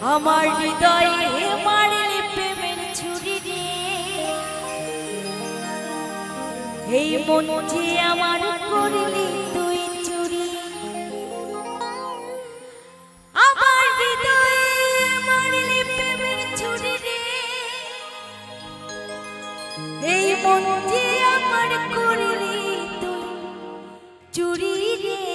আমার হৃদয়ে মারলে প্রেমের ছুরি রে। এই মন যে আমার করলি তুই চুরি। আমার হৃদয়ে মারলে প্রেমের ছুরি এই মন যে আমার করলি তুই চুরি রে।